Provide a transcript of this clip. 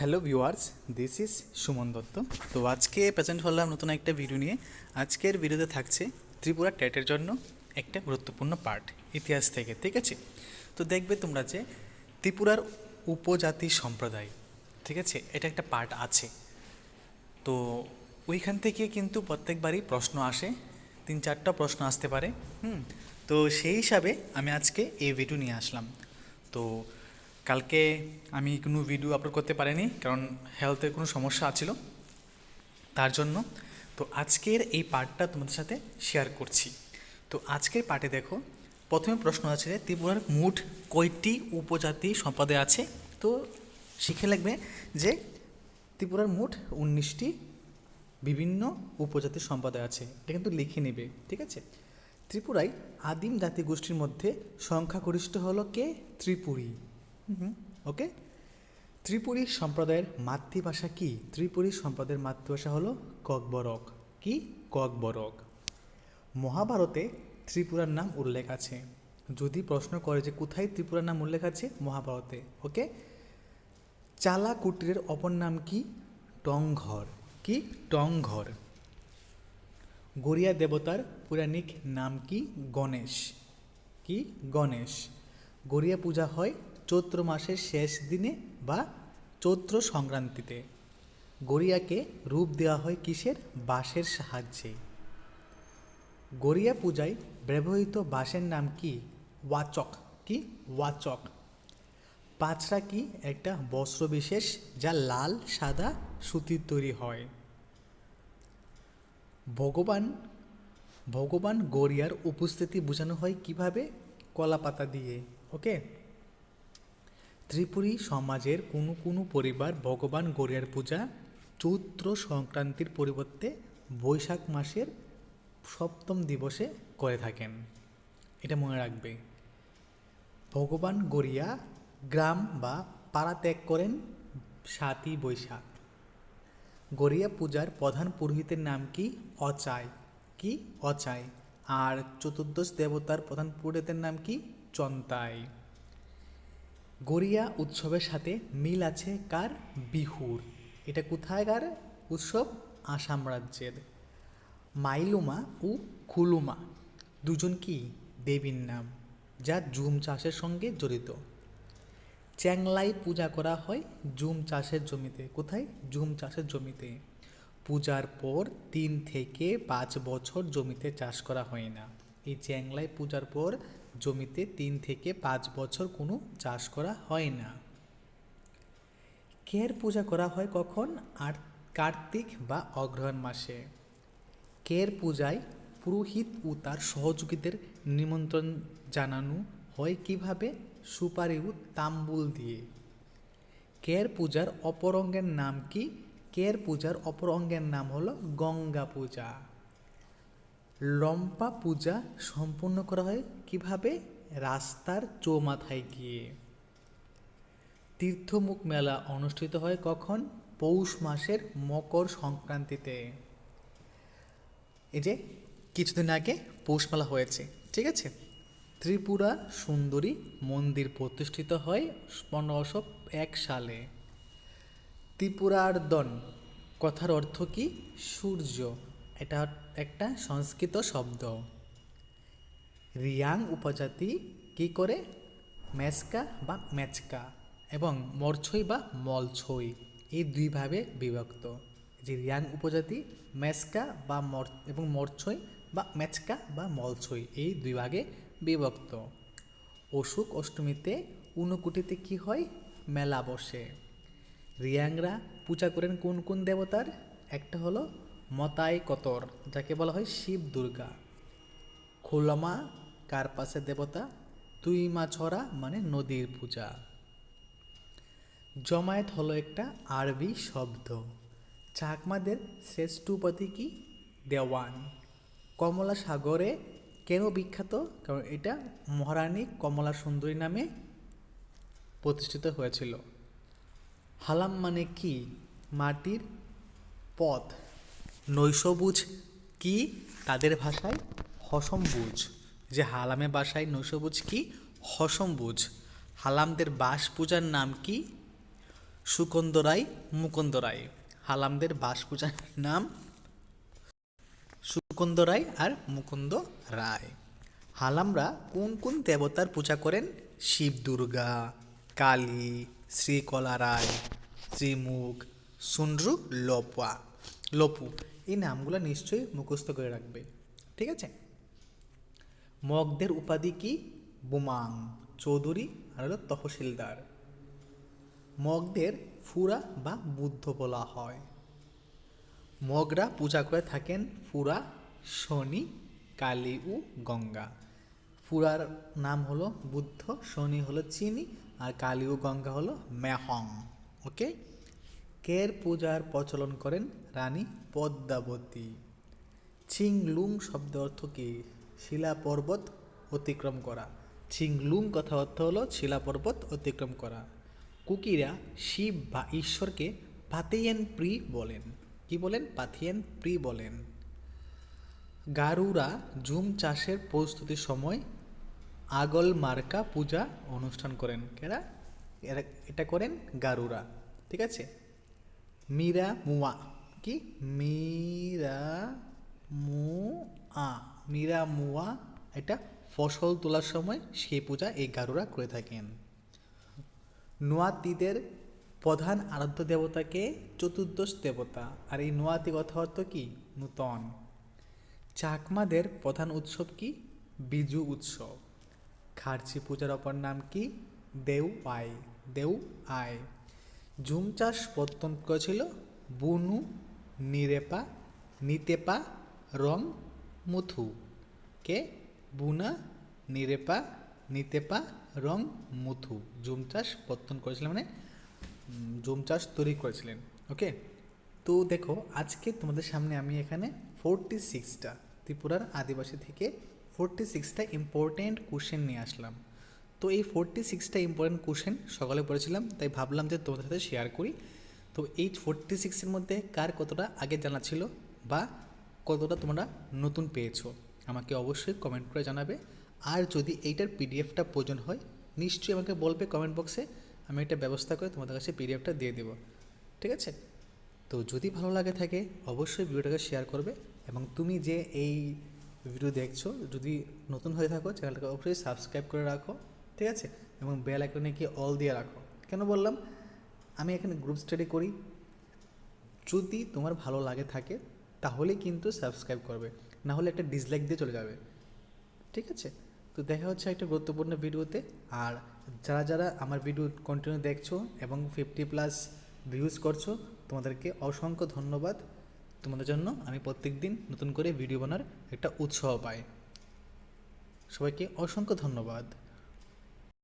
Hello viewers, this is Suman Dutta. তো আজকে present হলাম নতুন একটা ভিডিও নিয়ে। আজকের ভিডিওতে থাকছে ত্রিপুরা টেটের জন্য একটা গুরুত্বপূর্ণ পার্ট, ইতিহাস থেকে, ঠিক আছে? তো দেখবে তোমরা যে ত্রিপুরার উপজাতি সম্প্রদায়, ঠিক আছে? এটা একটা পার্ট আছে। তো ওইখান থেকে কিন্তু প্রত্যেকবারই প্রশ্ন আসে, তিন চারটা প্রশ্ন আসতে পারে, হুম? তো সেই হিসাবে আমি আজকে এই ভিডিও নিয়ে আসলাম। তো কালকে আমি কোনো ভিডিও আপলোড করতে পারিনি, কারণ হেলথের কোনো সমস্যা ছিল তার জন্য। তো আজকের এই পার্টটা তোমাদের সাথে শেয়ার করছি। তো আজকের পার্টে দেখো, প্রথমে প্রশ্ন আছে যে ত্রিপুরার মোট কয়টি উপজাতি সম্পদে আছে? তো শিখে লাগবে যে ত্রিপুরার মোট উনিশটি বিভিন্ন উপজাতি সম্প্রদায় আছে। এটা কিন্তু লিখে নেবে, ঠিক আছে? ত্রিপুরায় আদিম জাতিগোষ্ঠীর মধ্যে সংখ্যাগরিষ্ঠ হলো কে? ত্রিপুরী। ওকে ত্রিপুরী সম্প্রদায়ের মাতৃভাষা কি? ত্রিপুরী সম্প্রদায়ের মাতৃভাষা হলো ককবরক। কি? ককবরক। মহাভারতে ত্রিপুরার নাম উল্লেখ আছে। যদি প্রশ্ন করে যে কোথায় ত্রিপুরার নাম উল্লেখ আছে, মহাভারতে ওকে চালা কুটিরের অপর নাম কি? টংঘর। কি? টংঘর। গড়িয়া দেবতার পৌরাণিক নাম কি? গণেশ। কি? গণেশ। গড়িয়া পূজা হয় চৈত্র মাসের শেষ দিনে বা চৈত্র সংক্রান্তিতে। গড়িয়াকে রূপ দেওয়া হয় কিসের? বাঁশের সাহায্যে। গড়িয়া পূজায় ব্যবহৃত বাঁশের নাম কি? ওয়াচক। কি? ওয়াচক। পাঁচরা কি একটা বস্ত্র বিশেষ যা লাল, সাদা সুতির তৈরি হয়? ভগবান ভগবান গড়িয়ার উপস্থিতি বোঝানো হয় কীভাবে? কলা পাতা দিয়ে। ওকে? ত্রিপুরী সমাজের কোনো কোনো পরিবার ভগবান গড়িয়ার পূজা, চৈত্র সংক্রান্তির পরিবর্তে বৈশাখ মাসের সপ্তম দিবসে করে থাকেন। এটা মনে রাখবে। ভগবান গড়িয়া গ্রাম বা পাড়া ত্যাগ করেন সাতই বৈশাখ। গড়িয়া পূজার প্রধান পুরোহিতের নাম কি? অচায়। কি? অচায়। আর চতুর্দশ দেবতার প্রধান পুরোহিতের নাম কি? চন্তাই গড়িয়া উৎসবের সাথে মিল আছে কার? বিহুর। এটা কোথায়কার উৎসব আসাম রাজ্যের। মাইলুমা ও খুলুমা দুজন কি দেবীর নাম, যা জুম চাষের সঙ্গে জড়িত? চ্যাংলাই পূজা করা হয় জুম চাষের জমিতে। কোথায়? জুম চাষের জমিতে। পূজার পর তিন থেকে পাঁচ বছর জমিতে চাষ করা হয় না। এই চ্যাংলাই পূজার পর জমিতে তিন থেকে পাঁচ বছর কোনো চাষ করা হয় না। কের পূজা করা হয় কখন? আর কার্তিক বা অগ্রহায়ণ মাসে। কের পূজায় পুরোহিত ও তার সহযোগীদের নিমন্ত্রণ জানানো হয় কীভাবে? সুপারি ও তাম্বুল দিয়ে। কের পূজার অপর অঙ্গের নাম কি? কের পূজার অপর অঙ্গের নাম হলো গঙ্গা পূজা। লম্পা পূজা সম্পূর্ণ করা হয় কীভাবে? রাস্তার চৌমাথায় গিয়ে। তীর্থমুখ মেলা অনুষ্ঠিত হয় কখন? পৌষ মাসের মকর সংক্রান্তিতে। এই যে, কিছুদিন আগে পৌষ মেলা হয়েছে, ঠিক আছে? ত্রিপুরা সুন্দরী মন্দির প্রতিষ্ঠিত হয় পনেরোশো এক সালে। ত্রিপুরার্দন, কথার অর্থ কি? সূর্য। এটা একটা সংস্কৃত শব্দ। রিয়াং উপজাতি কি করে? মেসকা বা মেচকা এবং মরছই বা মলছই এই দুইভাবে বিভক্ত। যে রিয়াং উপজাতি মেসকা বা মর এবং মরছই বা মেচকা বা মলছই এই দুই ভাগে বিভক্ত। অশুক অষ্টমীতে ঊনকুটিতে কি হয়? মেলা বসে। রিয়াংরা পূজা করেন কোন কোন দেবতার? একটা হলো মতাই কতর যাকে বলা হয় শিব দুর্গা। খোলামা, কার পাশে দেবতা? তুই মা ছড়া মানে নদীর পূজা। জমায়েত হলো একটা আরবি শব্দ। চাকমাদের শ্রেষ্ঠ উপাধি কি? দেওয়ান। কমলা সাগরে কেন বিখ্যাত? কারণ এটা মহারানী কমলা সুন্দরী নামে প্রতিষ্ঠিত হয়েছিল। হালাম মানে কি? মাটির পথ। নৈশবুজ কি? তাদের ভাষায় হসমবুজ যে হালামে ভাষায় নৈশবুজ কি? হসমবুজ হালামদের বাস পূজার নাম কি? সুকন্দ রায় মুকুন্দ রায় হালামদের বাস পূজার নাম সুকন্দ রায় আর মুকুন্দ রায় হালামরা কোন কোন দেবতার পূজা করেন? শিব দুর্গা, কালী শ্রীকলা রায় শ্রীমুখ সুন্ড্রু লোপা লোপু। এই নামগুলো নিশ্চয়ই মুখস্থ করে রাখবে। ঠিক আছে? মগদের উপাধি কি? বুমাং, চৌধুরী, আর হলো তহসিলদার। মগদের ফুরা বা বুদ্ধ বলা হয়। মগরা পূজা করে থাকেন ফুরা, শনি, কালী ও গঙ্গা। ফুরার নাম হলো বুদ্ধ, শনি হলো চিনি, আর কালী ও গঙ্গা হলো মেহং, ওকে? কের পূজার প্রচলন করেন রানী পদ্মাবতী। ছিংলুং শব্দ অর্থ কি? শিলা পর্বত অতিক্রম করা। ছিংলুং কথা অর্থ হলো শিলা পর্বত অতিক্রম করা। কুকিরা শিব বা ঈশ্বরকে পাতেয়েন প্রি বলেন। কি বলেন? পাথিয়েন প্রি বলেন। গারুরা জুম চাষের প্রস্তুতির সময় আগল মার্কা পূজা অনুষ্ঠান করেন। কেরা? এটা করেন গারুরা। ঠিক আছে? মীরা মুয়া কি মীরা মুয়া মীরা মুয়া এটা ফসল তোলার সময় সেই পূজা এই গারুরা করে থাকেন। নোয়াতিদের প্রধান আরাধ্য দেবতাকে চতুর্দশ দেবতা। আর এই নোয়াতি কথা অর্থ কি? নূতন। চাকমাদের প্রধান উৎসব কি? বিজু উৎসব। খার্চি পূজার অপর নাম কি? দেউ আই দেউ আয় ঝুম চাষ প্রত্যন করেছিল বুনু, নিরেপা, নিতেপা রং মুথু। কে? বুনা, নিরেপা, নিতেপা রং মুথু। জুম চাষ প্রত্যন করেছিলেন মানে জুম চাষ তৈরি করেছিলেন। ওকে? তো দেখো, আজকে তোমাদের সামনে আমি এখানে ফোরটি সিক্সটা ত্রিপুরার আদিবাসী থেকে ফোরটি সিক্সটা ইম্পর্টেন্ট কোশ্চেন নিয়ে আসলাম। তো এই ফোরটি সিক্সটা ইম্পর্টেন্ট কোশ্চেন সকালে পড়েছিলাম, তাই ভাবলাম যে তোমাদের সাথে শেয়ার করি। তো এই ফোরটি সিক্সের মধ্যে কার কতটা আগে জানা ছিল বা কতটা তোমরা নতুন পেয়েছ? আমাকে অবশ্যই কমেন্ট করে জানাবে। আর যদি এইটার পিডিএফটা প্রয়োজন হয়, নিশ্চয়ই আমাকে বলবে কমেন্ট বক্সে আমি একটা ব্যবস্থা করে তোমাদের কাছে পিডিএফটা দিয়ে দেবো। ঠিক আছে? তো যদি ভালো লাগে থাকে, অবশ্যই ভিডিওটাকে শেয়ার করবে এবং তুমি যে এই ভিডিও দেখছ, যদি নতুন হয়ে থাকো চ্যানেলটাকে অবশ্যই সাবস্ক্রাইব করে রাখো। ঠিক আছে? এবং বেল আইকনে গিয়ে অল দিয়ে রাখো। কেন বললাম? আমি এখানে গ্রুপ স্টাডি করি। যদি তোমার ভালো লাগে থাকে, তাহলে কিন্তু সাবস্ক্রাইব করবে। না হলে একটা ডিসলাইক দিয়ে চলে যাবে। ঠিক আছে? তো দেখা হচ্ছে একটা গুরুত্বপূর্ণ ভিডিওতে। আর যারা যারা আমার ভিডিও কন্টিনিউ দেখছ এবং ফিফটি প্লাস ভিউজ করছ, তোমাদেরকে অসংখ্য ধন্যবাদ। তোমাদের জন্য আমি প্রত্যেক দিন নতুন করে ভিডিও বানার একটা উৎসাহ পাই। সবাইকে অসংখ্য ধন্যবাদ।